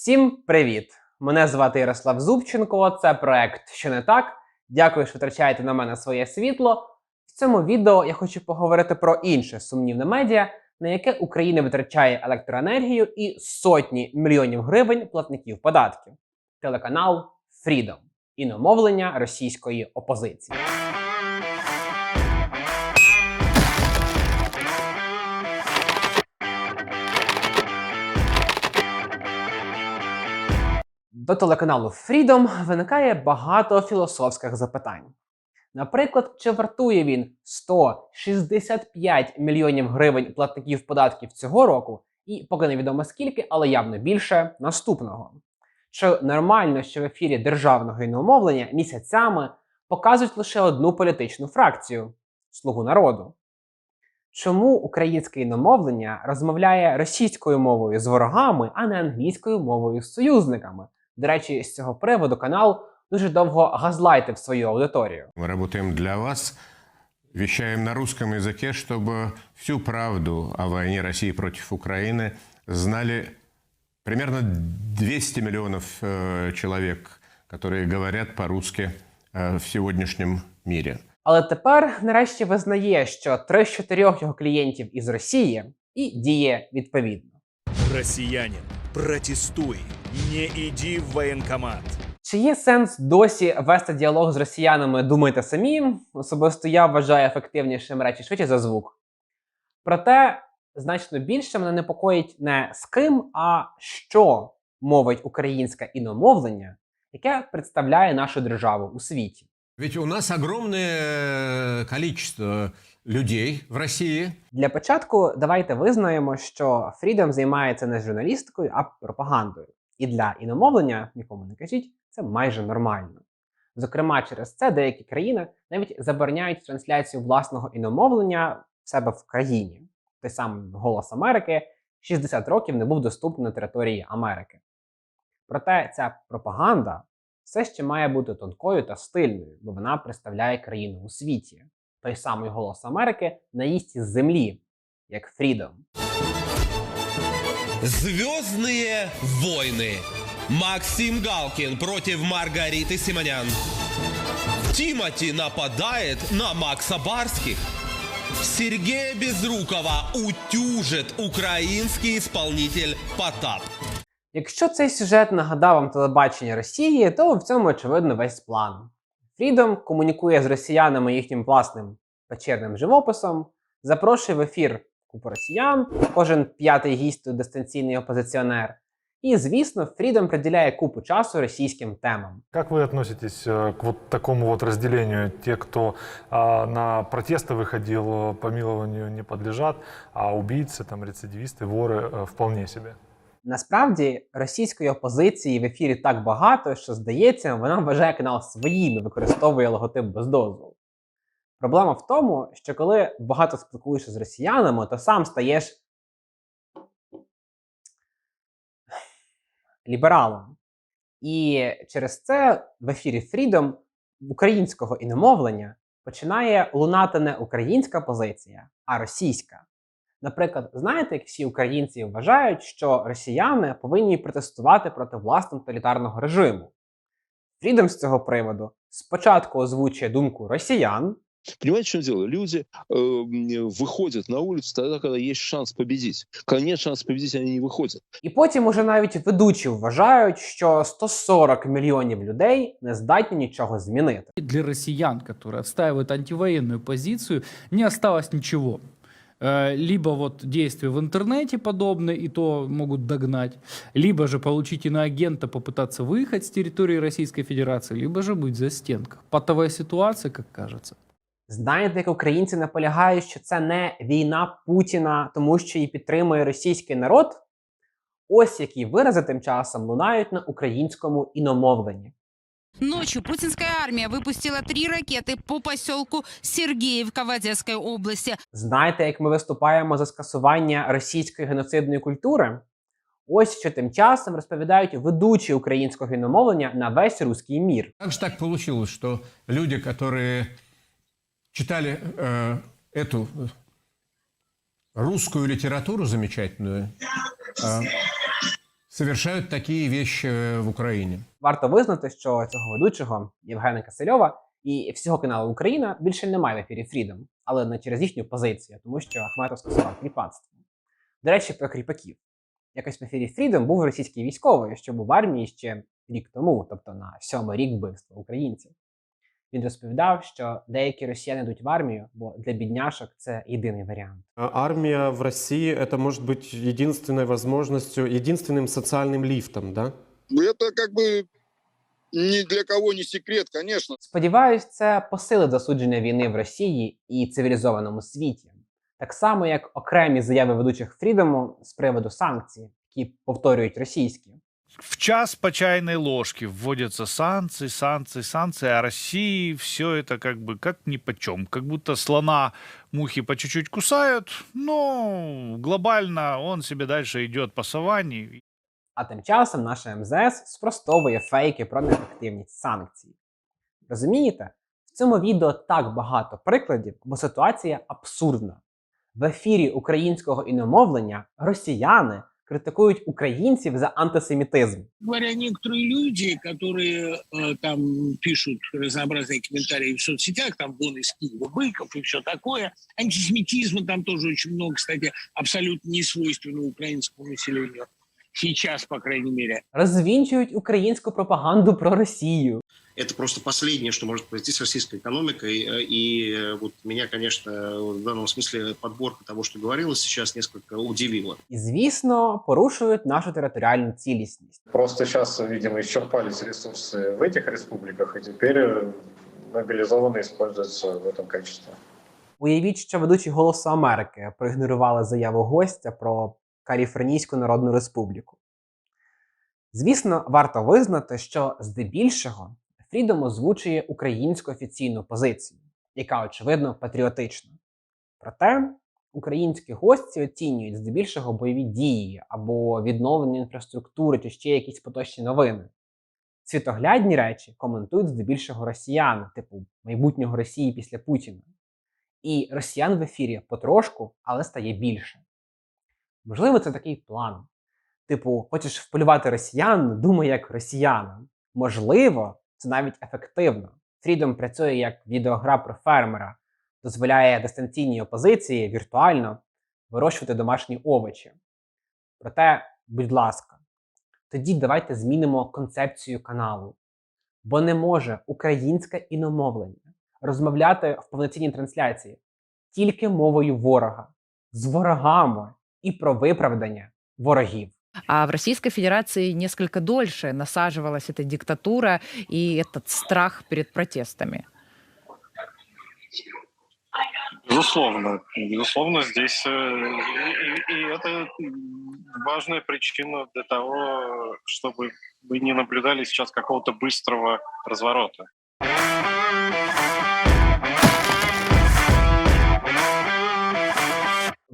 Всім привіт! Мене звати Ярослав Зубченко. Це проект Що не так. Дякую, що витрачаєте на мене своє світло. В цьому відео я хочу поговорити про інше сумнівне медіа, на яке Україна витрачає електроенергію і сотні мільйонів гривень платників податків. Телеканал Freedom. іномовлення російської опозиції. До телеканалу Freedom виникає багато філософських запитань. Наприклад, чи вартує він 165 мільйонів гривень платників податків цього року, і поки невідомо скільки, але явно більше наступного. Чи нормально, що в ефірі державного іномовлення місяцями показують лише одну політичну фракцію Слугу народу? Чому українське іномовлення розмовляє російською мовою з ворогами, а не англійською мовою з союзниками? До речі, з цього приводу канал дуже довго газлайтив свою аудиторію. Мы работаем для вас, вещаем на русском языке, чтобы всю правду о войне России против Украины знали примерно 200 миллионов э, человек, которые говорят по-русски э, в сегодняшнем мире. Але тепер нарешті визнає, що три з чотирьох його клієнтів із Росії і діє відповідно. Россиянин, протестуй, не иди в военкомат. Чи є сенс досі вести діалог з росіянами, думайте самі. Особисто я вважаю ефективнішим речі швидше за звук. Проте значно більше мене непокоїть не з ким, а що мовить українське іномовлення, яке представляє нашу державу у світі. Ведь у нас огромное количество людей в России, Для початку давайте визнаємо, що Freedom займається не журналістикою, а пропагандою. І для іномовлення, нікому не кажіть, це майже нормально. Зокрема, через це деякі країни навіть забороняють трансляцію власного іномовлення в себе в країні. Той самий Голос Америки 60 років не був доступний на території Америки. Проте ця пропаганда все ще має бути тонкою та стильною, бо вона представляє країну у світі. Той самий Голос Америки на їсті землі, як Freedom. Звездные войны. Максим Галкин против Маргариты Симонян. Тимати нападает на Макса Барских. Сергея Безрукова утюжит украинский исполнитель Потап. Якщо цей сюжет нагадав вам телебачення Росії, то в цьому очевидно весь план. Freedom комунікує з росіянами їхнім власним печерним живописом, запрошує в ефір купу росіян, кожен п'ятий гість тут дистанційний опозиціонер. І, звісно, Freedom приділяє купу часу російським темам. Как вы относитесь э, к вот такому вот разделению? Те, кто а, на протесты выходил, э, помилованию не подлежат, а убийцы, там, рецидивисты, воры э, вполне себе. Насправді російської опозиції в ефірі так багато, що здається, вона вважає канал своїм і використовує логотип без дозволу. Проблема в тому, що коли багато спілкуєшся з росіянами, то сам стаєш лібералом. І через це в ефірі Freedom українського іномовлення починає лунати не українська позиція, а російська. Наприклад, знаєте, як всі українці вважають, що росіяни повинні протестувати проти власного тоталітарного режиму. Фрідом з цього приводу спочатку озвучує думку росіян, Понимаете, в чем дело? Люди э, м, выходят на улицу тогда, когда есть шанс победить. Когда нет шанса победить, они не выходят. і потім уже навіть ведучі вважають, що 140 мільйонів людей не здатні нічого змінити. Для россиян, которые отстаивают антивоенную позицию, не осталось ничего. Э, Либо вот действия в интернете подобные, и то могут догнать, либо же получить иноагента, попытаться выехать с территории Российской Федерации, либо же быть за стенках. Патовая ситуация, как кажется. Знаєте, як українці наполягають, що це не війна Путіна, тому що її підтримує російський народ? Ось які вирази тим часом лунають на українському іномовленні. Ночью путинская армия выпустила три ракеты по поселку Сергеевка в Одесской области. Знаєте, як ми виступаємо за скасування російської геноцидної культури? Ось що тим часом розповідають ведучі українського іномовлення на весь руський мір. Как же так получилось, что люди, которые читали э, эту э, русскую литературу замечательную, э, совершают такие вещи э, в Украине. Варто визнати, що цього ведучого Євгена Касильова і всього каналу Україна більше немає в ефірі Freedom, але не через їхню позицію, тому що Ахметов скасував кріпацтво. До речі, про кріпаків. Якось в ефірі Freedom був російський військовий, що був в армії ще рік тому, тобто на сьомий рік вбивства українців. Він розповідав, що деякі росіяни йдуть в армію, бо для бідняшок це єдиний варіант. А Армия в России это может быть единственной возможностью, единственным социальным лифтом, да? Это как бы ни для кого не секрет, конечно. Сподіваюсь, це посилить засудження війни в Росії і цивілізованому світі, так само як окремі заяви ведучих Фрідому з приводу санкцій, які повторюють російські. В час по чайной ложке вводятся санкции, санкции, санкции, а России все это как бы как ни почем. Как будто слона мухи по чуть-чуть кусают, но глобально он себе дальше идет по саванне. А тим часом наша МЗС спростовує фейки про неефективність санкцій. Розумієте? В цьому відео так багато прикладів, бо ситуація абсурдна. В ефірі українського іномовлення росіяни критикують українців за антисемітизм. говоря, некоторые люди, которые э, там пишут разнообразные комментарии в соцсетях, там вон из Киева Быков и все такое, антисемитизма там тоже очень много, кстати, абсолютно не свойственно украинскому населению. Сейчас, по крайней мере. Розвінчують українську пропаганду про Росію. это просто последнее, что может произойти с российской экономикой. Э, И э, вот меня, конечно, в данном смысле подборка того, что говорилось сейчас, несколько удивила. І, звісно, порушують нашу територіальну цілісність. Просто сейчас, видимо, исчерпались ресурсы в этих республиках, и теперь э, мобилизованные используются в этом качестве. Уявіть, що ведучі Голосу Америки проігнорували заяву гостя про Каліфорнійську Народну Республіку. Звісно, варто визнати, що здебільшого Фрідом озвучує українську офіційну позицію, яка, очевидно, патріотична. Проте українські гості оцінюють здебільшого бойові дії або відновлення інфраструктури чи ще якісь поточні новини. Світоглядні речі коментують здебільшого росіяни, типу майбутнього Росії після Путіна. І росіян в ефірі потрошку, але стає більше. Можливо, це такий план. Типу, хочеш вполювати росіян, думай як росіянин. Можливо, це навіть ефективно. Freedom працює як відеогра про фермера, дозволяє дистанційній опозиції віртуально вирощувати домашні овочі. Проте, будь ласка, тоді давайте змінимо концепцію каналу. Бо не може українське іномовлення розмовляти в повноцінній трансляції тільки мовою ворога, з ворогами і про виправдання ворогів. А в Российской Федерации несколько дольше насаживалась эта диктатура и этот страх перед протестами. Безусловно. Безусловно, здесь э, и, и это важная причина для того, чтобы мы не наблюдали сейчас какого-то быстрого разворота.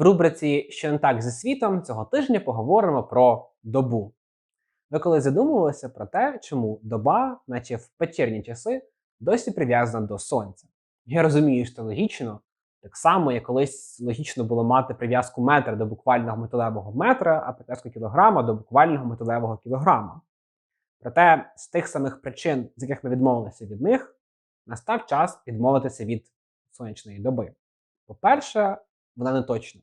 В рубриці Що не так зі світом цього тижня поговоримо про добу. Ви коли задумувалися про те, чому доба, наче в печерні часи, досі прив'язана до сонця. Я розумію, що логічно, так само, як колись логічно було мати прив'язку метра до буквального металевого метра, а прив'язку кілограма до буквального металевого кілограма. Проте з тих самих причин, з яких ми відмовилися від них, настав час відмовитися від сонячної доби. По-перше, вона не точна.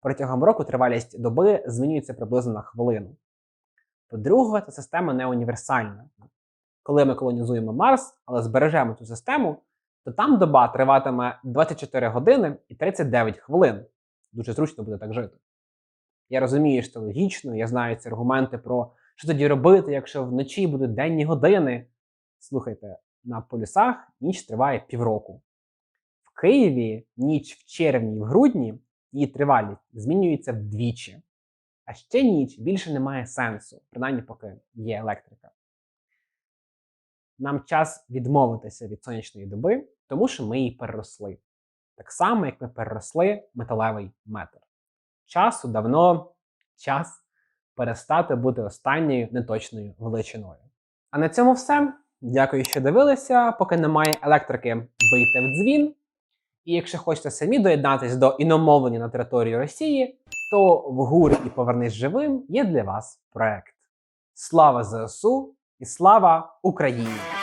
Протягом року тривалість доби змінюється приблизно на хвилину. По-друге, ця система не універсальна. Коли ми колонізуємо Марс, але збережемо цю систему, то там доба триватиме 24 години і 39 хвилин. Дуже зручно буде так жити. Я розумію, що логічно, я знаю ці аргументи про що тоді робити, якщо вночі будуть денні години. Слухайте, на полюсах ніч триває півроку. В Києві ніч в червні і в грудні її тривалість змінюється вдвічі. А ще ніч більше не має сенсу, принаймні поки є електрика. Нам час відмовитися від сонячної доби, тому що ми її переросли. Так само, як ми переросли металевий метр. Часу давно час перестати бути останньою неточною величиною. А на цьому все. Дякую, що дивилися. Поки немає електрики, бийте в дзвін. І якщо хочете самі доєднатися до іномовлення на території Росії, то в ГУР і Повернись живим є для вас проект. Слава ЗСУ і слава Україні!